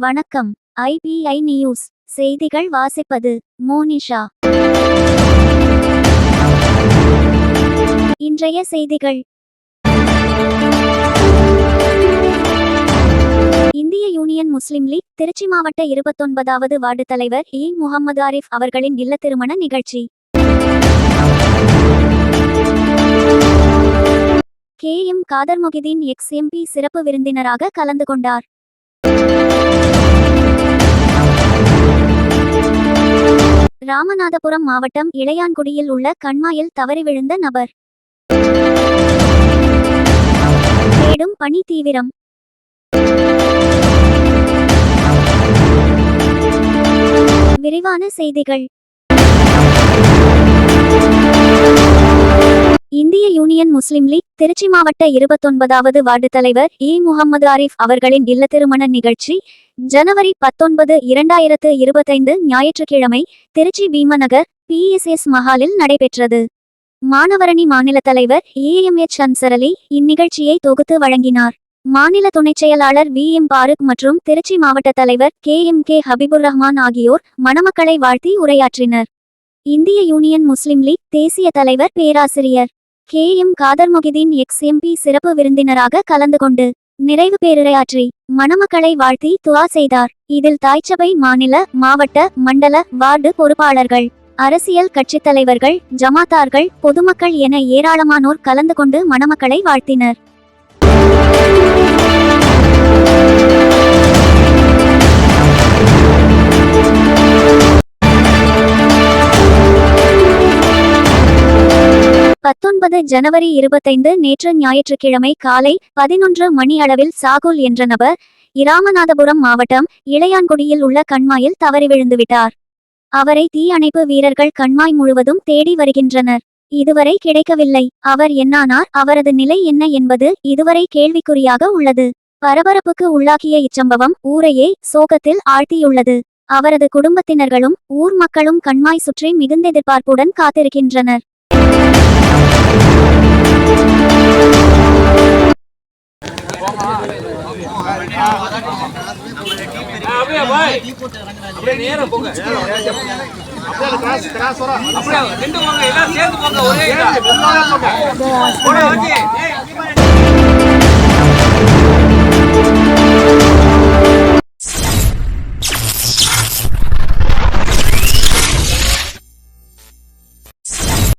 வணக்கம். IBI news. செய்திகள் வாசிப்பது மோனிஷா. இன்றைய செய்திகள். இந்திய யூனியன் முஸ்லிம் லீக் திருச்சி மாவட்ட இருபத்தொன்பதாவது வார்டு தலைவர் இ. முகமது ஆரிஃப் அவர்களின் இல்ல திருமண நிகழ்ச்சி. K. M. Kader Mohideen ex MP சிறப்பு விருந்தினராக கலந்து கொண்டார். ராமநாதபுரம் மாவட்டம் இளையான்குடியில் உள்ள கண்மாயில் தவறி விழுந்த நபர். தேடும் பணி தீவிரம். விரிவான செய்திகள். யூனியன் முஸ்லிம் லீக் திருச்சி மாவட்ட இருபத்தொன்பதாவது வார்டு தலைவர் இ. முகமது ஆரிஃப் அவர்களின் இல்லத்திருமண நிகழ்ச்சி ஜனவரி பத்தொன்பது இரண்டாயிரத்து இருபத்தைந்து ஞாயிற்றுக்கிழமை திருச்சி பீமநகர் பிஎஸ்எஸ் மஹாலில் நடைபெற்றது. மாணவரணி மாநில தலைவர் ஏஎம்எச் அன்சர் இந்நிகழ்ச்சியை தொகுத்து வழங்கினார். மாநில துணைச் செயலாளர் வி. எம். பாருக் மற்றும் திருச்சி மாவட்ட தலைவர் K. M. K. Habibur Rahman ஆகியோர் மணமக்களை வாழ்த்தி உரையாற்றினர். இந்திய யூனியன் முஸ்லிம் லீக் தேசிய தலைவர் பேராசிரியர் K. M. Kader Mohideen ex MP சிறப்பு விருந்தினராக கலந்து கொண்டு நிறைவு பேருரையாற்றி மணமக்களை வாழ்த்தி துவா செய்தார். இதில் தாய்ச்சபை மாநில மாவட்ட மண்டல வார்டு பொறுப்பாளர்கள் அரசியல் கட்சித் தலைவர்கள் ஜமாத்தார்கள் பொதுமக்கள் என ஏராளமானோர் கலந்து கொண்டு மணமக்களை வாழ்த்தினர். பத்தொன்பது ஜனவரி இருபத்தைந்து நேற்று ஞாயிற்றுக்கிழமை காலை பதினொன்று மணி அளவில் சாகுல் என்ற நபர் இராமநாதபுரம் மாவட்டம் இளையான்குடியில் உள்ள கண்மாயில் தவறி விழுந்துவிட்டார். அவரை தீயணைப்பு வீரர்கள் கண்மாய் முழுவதும் தேடி வருகின்றனர். இதுவரை கிடைக்கவில்லை. அவர் என்னானார்? அவரது நிலை என்ன என்பது இதுவரை கேள்விக்குறியாக உள்ளது. பரபரப்புக்கு உள்ளாக்கிய இச்சம்பவம் ஊரையே சோகத்தில் ஆழ்த்தியுள்ளது. அவரது குடும்பத்தினர்களும் ஊர் மக்களும் கண்மாய் சுற்றி மிகுந்த எதிர்பார்ப்புடன் காத்திருக்கின்றனர். அப்படியே பாய் அப்படியே போங்க அப்படியே ரெண்டு போங்க எல்லாம் சேர்ந்து போங்க ஒரே இதா. போடா, ஏய்,